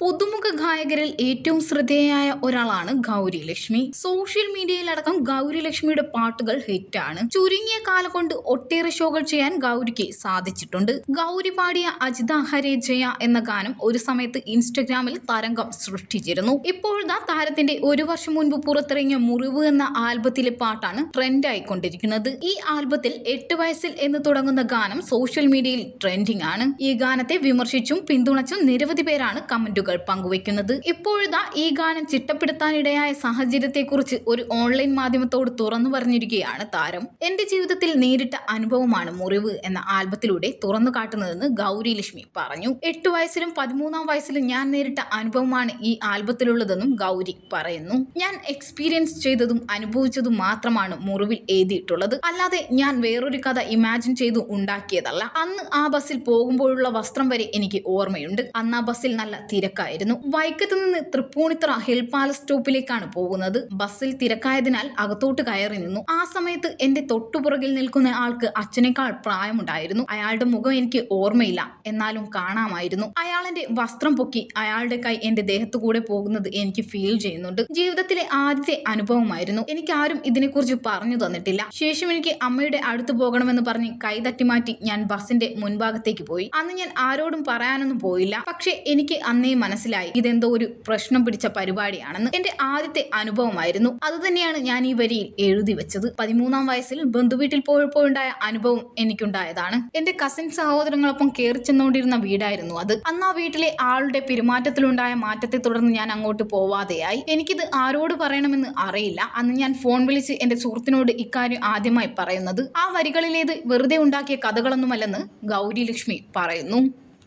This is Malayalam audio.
പുതുമുഖ ഗായകരിൽ ഏറ്റവും ശ്രദ്ധേയയായ ഒരാളാണ് ഗൗരി ലക്ഷ്മി സോഷ്യൽ മീഡിയയിലടക്കം ഗൗരി ലക്ഷ്മിയുടെ പാട്ടുകൾ ഹിറ്റാണ്. ചുരുങ്ങിയ കാലം കൊണ്ട് ഒട്ടേറെ ഷോകൾ ചെയ്യാൻ ഗൗരിക്ക് സാധിച്ചിട്ടുണ്ട്. ഗൗരി പാടിയ അജിത ഹരേ ജയ എന്ന ഗാനം ഒരു സമയത്ത് ഇൻസ്റ്റഗ്രാമിൽ തരംഗം സൃഷ്ടിച്ചിരുന്നു. ഇപ്പോഴത്തെ താരത്തിന്റെ ഒരു വർഷം മുൻപ് പുറത്തിറങ്ങിയ മുറിവ് എന്ന ആൽബത്തിലെ പാട്ടാണ് ട്രെൻഡായിക്കൊണ്ടിരിക്കുന്നത് ഈ ആൽബത്തിൽ എട്ട് വയസ്സിൽ എന്ന് തുടങ്ങുന്ന ഗാനം സോഷ്യൽ മീഡിയയിൽ ട്രെൻഡിംഗ് ആണ്. ഈ ഗാനത്തെ വിമർശിച്ചും പിന്തുണച്ചും നിരവധി പേരാണ് കമന്റുകൾ പങ്കുവെക്കുന്നത് ഇപ്പോഴിതാ ഈ ഗാനം ചിട്ടപ്പെടുത്താനിടയായ സാഹചര്യത്തെക്കുറിച്ച് ഒരു ഓൺലൈൻ മാധ്യമത്തോട് തുറന്നു പറഞ്ഞിരിക്കുകയാണ് താരം. എന്റെ ജീവിതത്തിൽ നേരിട്ട അനുഭവമാണ് മുറിവ് എന്ന ആൽബത്തിലൂടെ തുറന്നു കാട്ടുന്നതെന്ന് ഗൗരി ലക്ഷ്മി പറഞ്ഞു. എട്ട് വയസ്സിലും പതിമൂന്നാം വയസ്സിലും ഞാൻ നേരിട്ട അനുഭവമാണ് ഈ ആൽബത്തിലുള്ളതെന്നും ഗൗരി പറയുന്നു. ഞാൻ എക്സ്പീരിയൻസ് ചെയ്തതും അനുഭവിച്ചതും മാത്രമാണ് മുറിവിൽ എഴുതിയിട്ടുള്ളത്. അല്ലാതെ ഞാൻ വേറൊരു കഥ ഇമാജിൻ ചെയ്തു ഉണ്ടാക്കിയതല്ല. അന്ന് ആ ബസ്സിൽ പോകുമ്പോഴുള്ള വസ്ത്രം വരെ എനിക്ക് ഓർമ്മയുണ്ട്. അന്ന് ആ ബസ്സിൽ നല്ല തിരക്കായിരുന്നു. വൈക്കത്ത് നിന്ന് തൃപ്പൂണിത്തറ ഹിൽ പാലസ് സ്റ്റോപ്പിലേക്കാണ് പോകുന്നത്. ബസ്സിൽ തിരക്കായതിനാൽ അകത്തോട്ട് കയറി നിന്നു. ആ സമയത്ത് എന്റെ തൊട്ടുപുറകിൽ നിൽക്കുന്ന ആൾക്ക് അച്ഛനേക്കാൾ പ്രായമുണ്ടായിരുന്നു. അയാളുടെ മുഖം എനിക്ക് ഓർമ്മയില്ല. എന്നാലും കാണാമായിരുന്നു. അയാൾ വസ്ത്രം പൊക്കി അയാളുടെ കൈ എന്റെ ദേഹത്തു കൂടെ പോകുന്നത് എനിക്ക് ഫീൽ ചെയ്യുന്നുണ്ട്. ജീവിതത്തിലെ ആദ്യത്തെ അനുഭവമായിരുന്നു. എനിക്ക് ആരും ഇതിനെക്കുറിച്ച് പറഞ്ഞു തന്നിട്ടില്ല. ശേഷം എനിക്ക് അമ്മയുടെ അടുത്ത് പോകണമെന്ന് പറഞ്ഞ് കൈ തട്ടിമാറ്റി ഞാൻ ബസിന്റെ മുൻഭാഗത്തേക്ക് പോയി. അന്ന് ഞാൻ ആരോടും പറയാനൊന്നും പോയില്ല. പക്ഷെ എനിക്ക് അന്നേ മനസ്സിലായി. ഇതെന്തോ ഒരു പ്രശ്നം പിടിച്ച പരിപാടിയാണെന്ന് എന്റെ ആദ്യത്തെ അനുഭവമായിരുന്നു. അതുതന്നെയാണ് ഞാൻ ഈ വരിയിൽ എഴുതി വെച്ചത്. പതിമൂന്നാം വയസ്സിൽ ബന്ധുവീട്ടിൽ പോയപ്പോഴുണ്ടായ അനുഭവം എനിക്കുണ്ടായതാണ്. എന്റെ കസിൻ സഹോദരങ്ങളൊപ്പം കയറി ചെന്നുകൊണ്ടിരുന്ന വീടായിരുന്നു അത്. അന്ന് ആ വീട്ടിലെ ആളുടെ പെരുമാറ്റത്തിലുണ്ടായ മാറ്റത്തെ തുടർന്ന് ഞാൻ അങ്ങോട്ട് പോവാതെയായി. എനിക്കിത് ആരോട് പറയണമെന്ന് അറിയില്ല. അന്ന് ഞാൻ ഫോൺ വിളിച്ച് എന്റെ സുഹൃത്തിനോട് ഇക്കാര്യം ആദ്യമായി പറയുന്നത് ആ വരികളിലേത് വെറുതെ ഉണ്ടാക്കിയ കഥകളൊന്നുമല്ലെന്ന് ഗൗരി ലക്ഷ്മി പറയുന്നു.